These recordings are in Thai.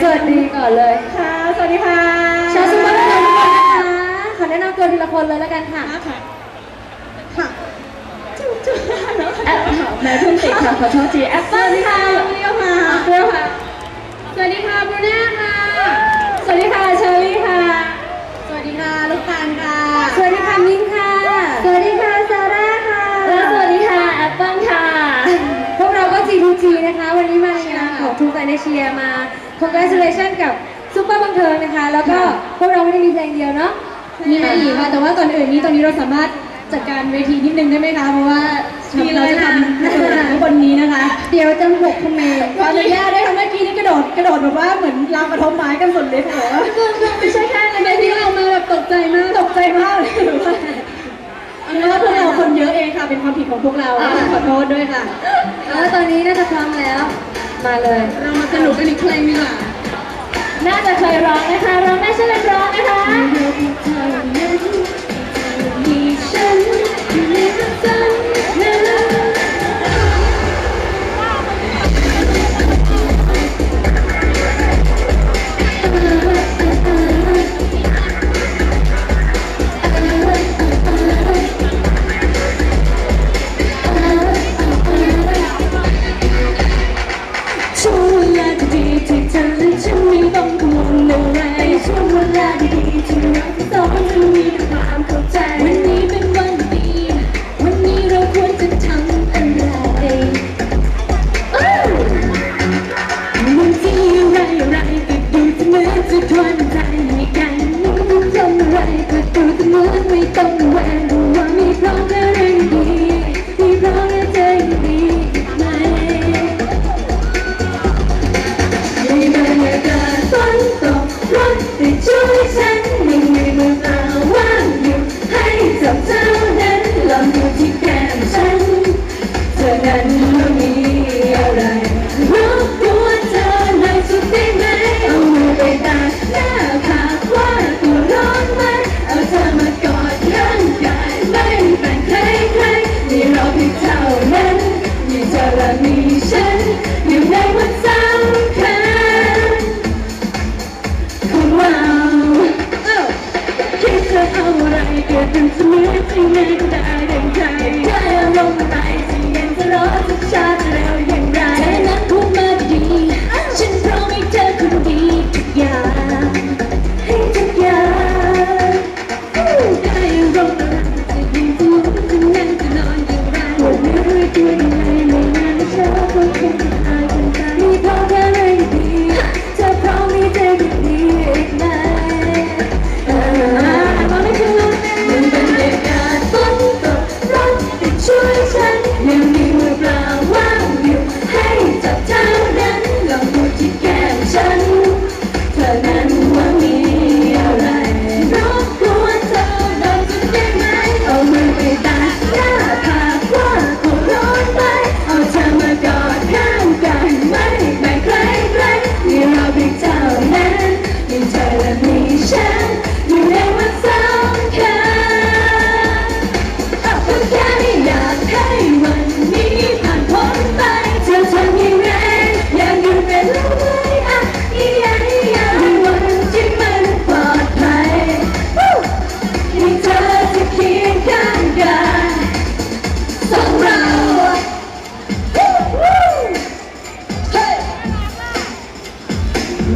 สวัสดีก่อนเลยค่ะ สวัสดีค่ะชาวสุพรรณบุรีทุกคนนะคะ ขอแนะนำตัวทีละคนเลยแล้วกันค่ะค่ะค่ะจุ๊บจุ๊บแล้วอปค่ะแม่เพิ่งติดค่ะขอโทษทีแอปเปิ้ลค่ะเวค่ดีค่ะ สวัสดีค่ะ ทุกไฟในเชียร์มา congratulation กับซุปเปอร์บังเทิงนะคะ แล้วก็พวกเราไม่ได้มีเพลงเดียวเนาะมีมาอีกค่ะแต่ว่าก่อนอื่นนี้ตอนนี้เราสามารถจัดการเวทีนิดนึงได้ไหมคะเพราะว่าเราจะทำทุกคนนี้นะคะ เดี๋ยวจะหกคุณเมย์ขออนุญาตได้ค่ะเมื่อกี้นี่กระโดดกระโดดแบบว่าเหมือนรางกระทบไม้กันสนเลยเหรอคือคือไม่ใช่แค่เลยที่เรามาแบบตกใจมากตกใจมากเลยเพราะว่าพวกเราคนเยอะเองค่ะเป็นความผิดของพวกเราขอโทษด้วยค่ะแล้วตอนนี้น่าจะพร้อมแล้ว มาเลย เรามาสนุกกันอีกเพลงดีกล่ะน่าจะเคยร้องนะคะร้องได้ใช่ไหมร้องนะคะ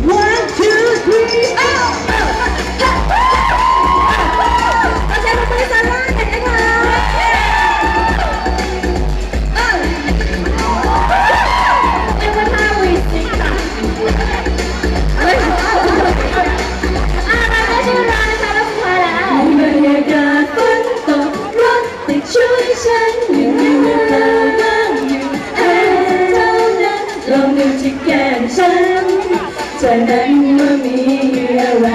What? มือมีเหยื่อแหว